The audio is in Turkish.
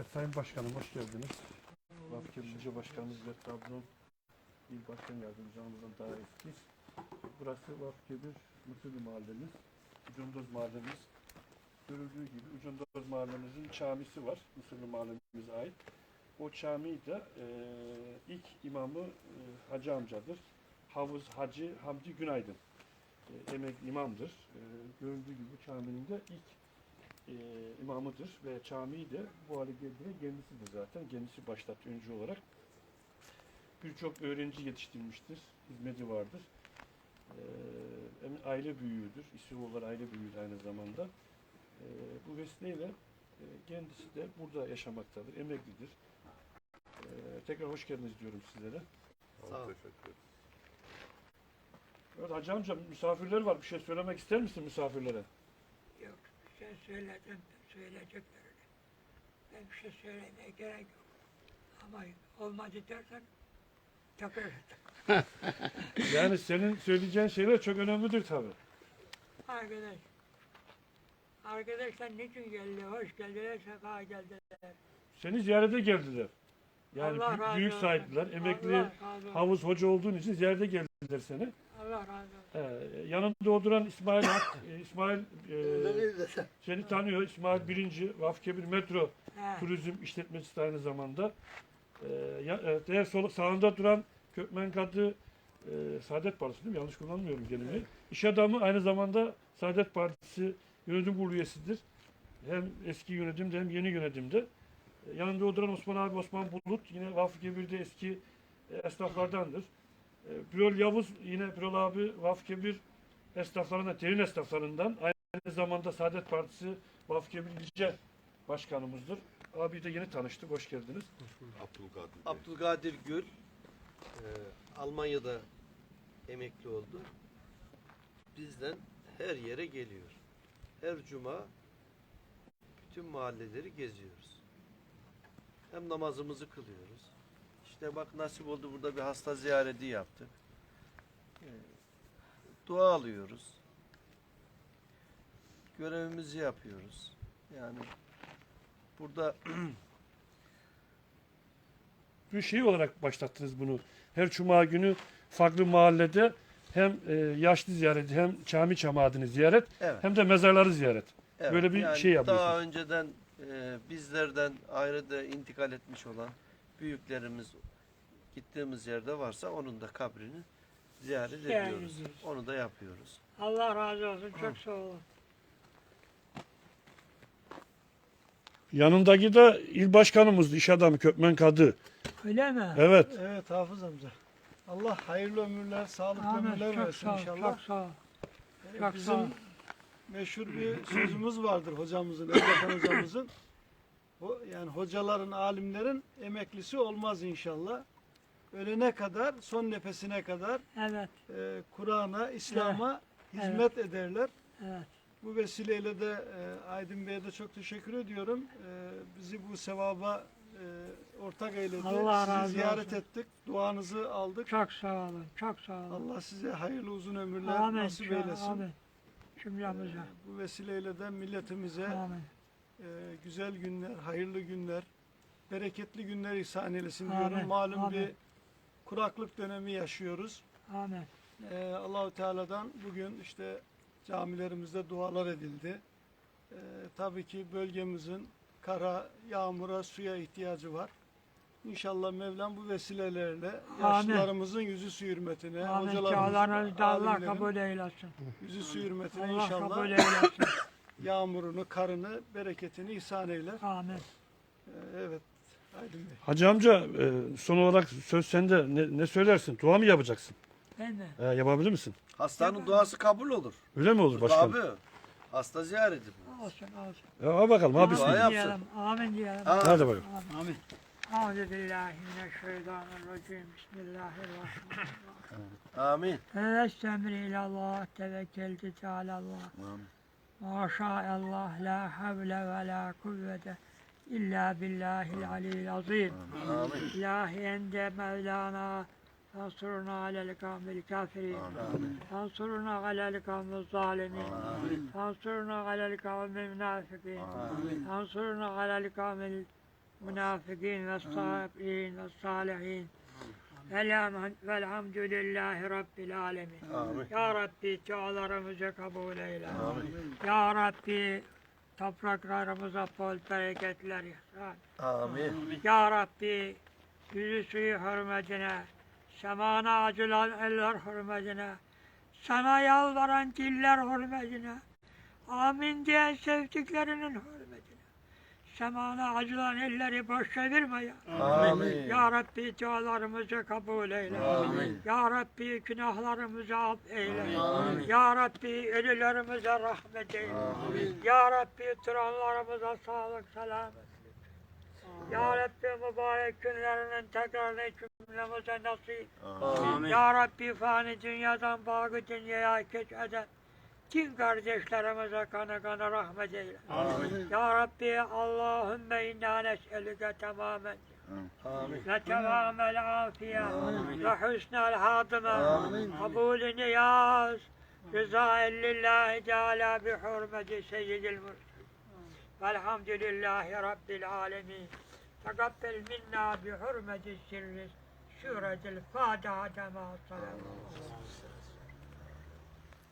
Evet Sayın Başkanım hoş geldiniz. Vafkir İlçe Başkanımız ve Trabzon İl Başkan Yardımcımızdan daha eski. Burası Vafkebir Mısırlı Mahallemiz, Ucundoz Mahallemiz. Görüldüğü gibi Ucundoz Mahallemizin camisi var. Mısırlı Mahallemize ait. O cami de e, ilk imamı e, Hacı amcadır. Havuz Hacı Hamdi Günaydın. E, emekli imamdır. E, görüldüğü gibi caminin de ilk e, imamıdır ve camiyi de bu hale geldiren kendisidir zaten. Kendisi başlattı öncü olarak. Birçok öğrenci yetiştirmiştir. Hizmeti vardır. E, aile büyüğüdür. İsim olarak aile büyüğüdür aynı zamanda. E, bu vesileyle e, kendisi de burada yaşamaktadır. Emeklidir. E, tekrar hoş geldiniz diyorum sizlere. Sağ ol. Teşekkür ederim. Evet Hacı amca misafirler var. Bir şey söylemek ister misin misafirlere? Yok, sen söyledin, söyleyeceklerini. Ben bir şey söylemeye gerek yok. Ama olmadı dersen tekrar et. Yani senin söyleyeceğin şeyler çok önemlidir tabii. Arkadaş, arkadaşlar niçin geldi? Hoş geldiler, sefa geldiler. Seni ziyarete geldiler. Yani Allah büyük, büyük sahipler, emekli havuz hoca olduğun için ziyarete geldiler seni. Allah razı olsun. Ee, yanında oturan İsmail Hak, e, İsmail e, seni tanıyor. İsmail birinci, Vafkebir Metro He, Turizm işletmecisi aynı zamanda. Ee, ya, e, diğer sol, sağında duran Kökmen Kadı e, Saadet Partisi değil mi? Yanlış kullanmıyorum kelimeyi. İş adamı aynı zamanda Saadet Partisi yönetim kurulu üyesidir. Hem eski yönetimde hem yeni yönetimde. E, yanında oturan Osman abi Osman Bulut yine Vakfı Kebir'de eski e, esnaflardandır. E, Birol Yavuz yine Birol abi Vakfı Kebir esnaflarından, derin esnaflarından. Aynı zamanda Saadet Partisi Vakfı Kebir ilçe başkanımızdır. Abi de yeni tanıştık. Hoş geldiniz. Abdülkadir Bey. Abdülkadir Gül e, Almanya'da emekli oldu. Bizden her yere geliyor. Her cuma bütün mahalleleri geziyoruz. Hem namazımızı kılıyoruz. İşte bak nasip oldu burada bir hasta ziyareti yaptık. E, dua alıyoruz. Görevimizi yapıyoruz. Yani burada Bir şey olarak başlattınız bunu. Her cuma günü farklı mahallede hem e, yaşlı ziyareti hem cami cemaatini ziyaret evet. hem de mezarları ziyaret. Evet, Böyle bir yani şey yapıyorsunuz. Daha önceden e, bizlerden ayrı da intikal etmiş olan büyüklerimiz gittiğimiz yerde varsa onun da kabrini ziyaret Ziyaret ediyoruz. ediyoruz. Onu da yapıyoruz. Allah razı olsun, çok sağ olun. Yanındaki de il başkanımızdı, iş adamı Kökmen Kadı. Öyle mi? Evet. Evet Hafız amca. Allah hayırlı ömürler, sağlıklı Amin, ömürler çok versin sağ ol, inşallah. çok sağ ol. Ee, çok Bizim sağ ol. meşhur bir sözümüz vardır hocamızın, Erbakan hocamızın. Yani hocaların, alimlerin emeklisi olmaz inşallah. Ölene kadar, son nefesine kadar Evet, e, Kur'an'a, İslam'a hizmet ederler. evet. Bu vesileyle de e, Aydın Bey'e de çok teşekkür ediyorum. E, bizi bu sevaba e, ortak eyledi. Allah Sizi razı ziyaret olsun. ettik, duanızı aldık. Çok sağ olun, çok sağ olun. Allah size hayırlı uzun ömürler Amin, nasip eylesin. amin. Cümlemize. Ee, Bu vesileyle de milletimize Amin. E, güzel günler, hayırlı günler, bereketli günler ihsan eylesin Amin, diyorum. Malum amin. bir kuraklık dönemi yaşıyoruz. Amin. Ee, Allahu Teala'dan bugün işte camilerimizde dualar edildi. Ee, tabii ki bölgemizin kara, yağmura, suya ihtiyacı var. İnşallah Mevlam bu vesilelerle yaşlılarımızın yüzü su hürmetine, Amin. hocalarımızın, Allah kabul eylesin. yüzü su hürmetine Allah inşallah kabul eylesin. yağmurunu, karını, bereketini ihsan eyler. Amin. Ee, evet, Aydın Bey. Hacı amca e, son olarak söz sende. Ne, ne söylersin? Dua mı yapacaksın? Ben de. E, yapabilir misin? Hastanın duası kabul olur. Öyle mi olur başkanım? Tabii. Hasta ziyareti bu. Olsun, olsun. Ya, al bakalım. Abi Dua Amin yapsın. diyelim, amin diyelim. Ha. Hadi bakalım. Amin. Euzu billahi mineşşeytanirracim. Bismillahirrahmanirrahim. Amin. Estağfirullah ilallah tevekkeltu tealallah. Ma Maşallah la havle ve la kuvvete illa billahil alil azim. Amin. İlahi ende Mevlana Fansuruna alel kavmil kafirin. Fansuruna alel kavmil zalimin. Fansuruna alel kavmil münafikin. Fansuruna alel kavmil münafikin ve sahibiyin ve salihin. Velhamdülillahi Rabbil Alemin. Amin. Ya Rabbi dualarımızı kabul eyle. Amin. Ya Rabbi topraklarımıza bol bereketler ihsan. Amin. Ya Rabbi yüzü suyu hürmetine, semana acılan eller hürmetine, sana yalvaran diller hürmetine, amin diyen sevdiklerinin hürmetine, semana acılan elleri boş çevirme ya. Amin. Ya Rabbi dualarımızı kabul eyle. Amin. Ya Rabbi günahlarımızı af eyle. Amin. Ya Rabbi ölülerimize rahmet eyle. Amin. Ya Rabbi duranlarımıza sağlık, selamet. Ya Rabbi mübarek günlerinin tekrarını cümlemize nasip. Amin. Ya Rabbi fani dünyadan bağı dünyaya geç din kardeşlerimize kanı kanı rahmet eyle. Amin. Ya Rabbi Allahümme inna nes'elüke tamamen. Amin. ve temamel afiye ve husnel hatime Amin. kabulü niyaz rıza lillahi teala bi hurmeti seyyidil mursalin velhamdülillahi rabbil alemin tekabbel minna bi hurmeti sirri. Suretil Fatiha ma sallallahu